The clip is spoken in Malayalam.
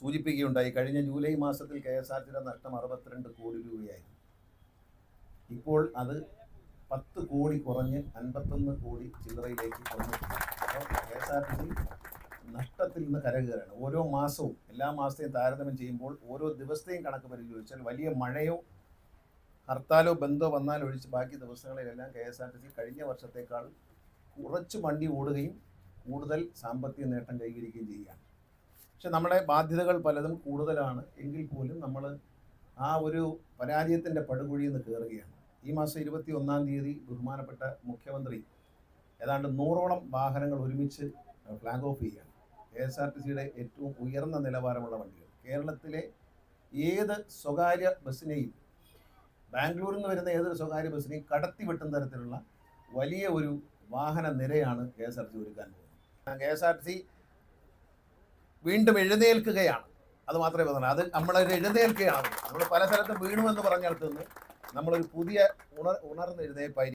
സൂചിപ്പിക്കുകയുണ്ടായി. കഴിഞ്ഞ ജൂലൈ മാസത്തിൽ കെ എസ് ആർ ടിയുടെ നഷ്ടം അറുപത്തിരണ്ട് കോടി രൂപയായിരുന്നു. ഇപ്പോൾ അത് പത്ത് കോടി കുറഞ്ഞ് അൻപത്തൊന്ന് കോടി ചില്ലറയിലേക്ക് കുറഞ്ഞിട്ടുണ്ട് അപ്പോൾ K S R T C നഷ്ടത്തിൽ നിന്ന് കരകയറാണ് ഓരോ മാസവും എല്ലാ മാസത്തെയും താരതമ്യം ചെയ്യുമ്പോൾ ഓരോ ദിവസത്തെയും കണക്ക് പരിശോധിച്ചാൽ വലിയ മഴയോ ഹർത്താലോ ബന്ധോ വന്നാൽ ഒഴിച്ച് ബാക്കി ദിവസങ്ങളിലെല്ലാം K S R T C കഴിഞ്ഞ വർഷത്തേക്കാൾ കുറച്ച് വണ്ടി ഓടുകയും കൂടുതൽ സാമ്പത്തിക നേട്ടം കൈവരിക്കുകയും ചെയ്യുകയാണ്. പക്ഷെ നമ്മുടെ ബാധ്യതകൾ പലതും കൂടുതലാണ് എങ്കിൽ പോലും നമ്മൾ ആ ഒരു പരാജയത്തിന്റെ പടുകുഴിയിൽ നിന്ന് കയറുകയാണ്. ഈ മാസം ഇരുപത്തി ഒന്നാം തീയതി ബഹുമാനപ്പെട്ട മുഖ്യമന്ത്രി ഏതാണ്ട് നൂറോളം വാഹനങ്ങൾ ഒരുമിച്ച് ഫ്ലാഗ് ഓഫ് ചെയ്യുകയാണ്. കെ എസ് ആർ ടി സിയുടെ ഏറ്റവും ഉയർന്ന നിലവാരമുള്ള വണ്ടികൾ. കേരളത്തിലെ ഏത് സ്വകാര്യ ബസ്സിനെയും ബാംഗ്ലൂരിൽ നിന്ന് വരുന്ന ഏതൊരു സ്വകാര്യ ബസ്സിനെയും കടത്തി വെട്ടുന്ന തരത്തിലുള്ള വലിയ ഒരു വാഹന നിരയാണ് K S R T C ഒരുക്കാൻ പോകുന്നത്. K S R T C വീണ്ടും എഴുന്നേൽക്കുകയാണ്. അത് മാത്രമേ പറഞ്ഞു അത് നമ്മളൊരു എഴുന്നേൽക്കുകയാണ്. നമ്മൾ പല സ്ഥലത്തും വീണുവെന്ന് പറഞ്ഞിടത്തുനിന്ന് നമ്മളൊരു പുതിയ ഉണർ ഉണർന്നെഴുന്നേൽപ്പായി